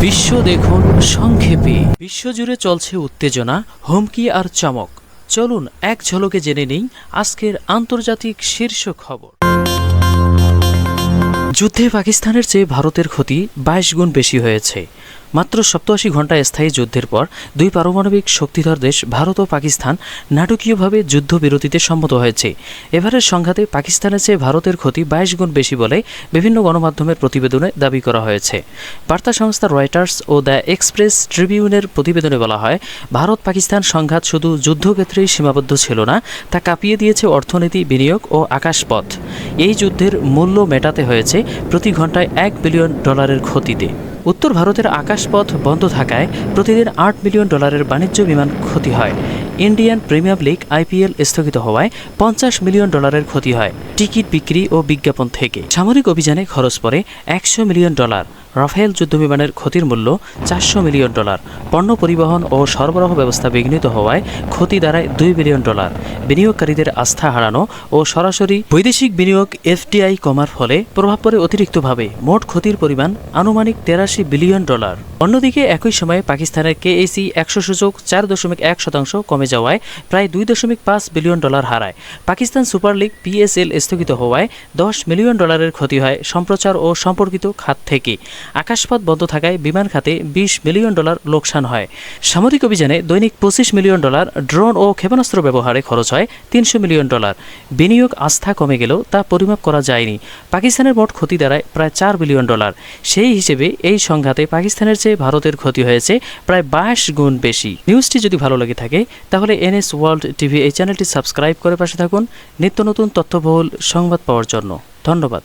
বিশ্ব দেখুন সংক্ষেপে। বিশ্বজুড়ে চলছে উত্তেজনা, হুমকি আর চমক। চলুন এক ঝলকে জেনে নেই আজকের আন্তর্জাতিক শীর্ষ খবর। যুদ্ধে পাকিস্তানের চেয়ে ভারতের ক্ষতি বাইশ গুণ বেশি হয়েছে। মাত্র সপ্তাশি ঘণ্টা স্থায়ী যুদ্ধের পর দুই পারমাণবিক শক্তিধর দেশ ভারত ও পাকিস্তান নাটকীয়ভাবে যুদ্ধবিরতিতে সম্মত হয়েছে। এবারের সংঘাতে পাকিস্তানের চেয়ে ভারতের ক্ষতি বাইশ গুণ বেশি বলে বিভিন্ন গণমাধ্যমের প্রতিবেদনে দাবি করা হয়েছে। বার্তা সংস্থা রয়টার্স ও দ্য এক্সপ্রেস ট্রিবিউনের প্রতিবেদনে বলা হয়, ভারত পাকিস্তান সংঘাত শুধু যুদ্ধক্ষেত্রেই সীমাবদ্ধ ছিল না, তা কাঁপিয়ে দিয়েছে অর্থনীতি, বিনিয়োগ ও আকাশপথ। এই যুদ্ধের মূল্য মেটাতে হয়েছে প্রতি ঘন্টায় এক বিলিয়ন ডলারের ক্ষতিতে। উত্তর ভারতের আকাশপথ বন্ধ থাকায় প্রতিদিন আট মিলিয়ন ডলারের বাণিজ্য বিমান ক্ষতি হয়। ইন্ডিয়ান প্রিমিয়ার লিগ আইপিএল স্থগিত হওয়ায় পঞ্চাশ মিলিয়ন ডলারের ক্ষতি হয় টিকিট বিক্রি ও বিজ্ঞাপন থেকে। সামরিক অভিযানে খরচ পড়ে একশো মিলিয়ন ডলার। রাফেল যুদ্ধবিমানের ক্ষতির মূল্য চারশো মিলিয়ন ডলার। পণ্য পরিবহন ও সরবরাহ ব্যবস্থা বিঘ্নিত হওয়ায় ক্ষতি দাঁড়ায় দুই বিলিয়ন ডলার। বিনিয়োগকারীদের আস্থা হারানো ও সরাসরি বৈদেশিক বিনিয়োগ এফটিআই কমার ফলে প্রভাব পড়ে অতিরিক্তভাবে। মোট ক্ষতির পরিমাণ আনুমানিক তেরাশি বিলিয়ন ডলার। অন্যদিকে একই সময়ে পাকিস্তানের কেএসি একশো সূচক চার দশমিক এক শতাংশ কমে যাওয়ায় প্রায় দুই দশমিক পাঁচ বিলিয়ন ডলার হারায়। পাকিস্তান সুপার লিগ পিএসএল স্থগিত হওয়ায় দশ মিলিয়ন ডলারের ক্ষতি হয় সম্প্রচার ও সম্পর্কিত খাত থেকে। আকাশপথ বন্ধ থাকায় বিমান খাতে বিশ মিলিয়ন ডলার লোকসান হয়। সামরিক অভিযানে দৈনিক পঁচিশ মিলিয়ন ডলার, ড্রোন ও ক্ষেপণাস্ত্র ব্যবহারে খরচ হয় তিনশো মিলিয়ন ডলার। বিনিয়োগ আস্থা কমে গেলেও তা পরিমাপ করা যায়নি। পাকিস্তানের মোট ক্ষতি দাঁড়ায় প্রায় চার বিলিয়ন ডলার। সেই হিসেবে এই সংঘাতে পাকিস্তানের চেয়ে ভারতের ক্ষতি হয়েছে প্রায় বাইশ গুণ বেশি। নিউজটি যদি ভালো লেগে থাকে, তাহলে এনএস ওয়ার্ল্ড টিভি এই চ্যানেলটি সাবস্ক্রাইব করে পাশে থাকুন। নিত্য নতুন তথ্যবহুল সংবাদ পাওয়ার জন্য। ধন্যবাদ।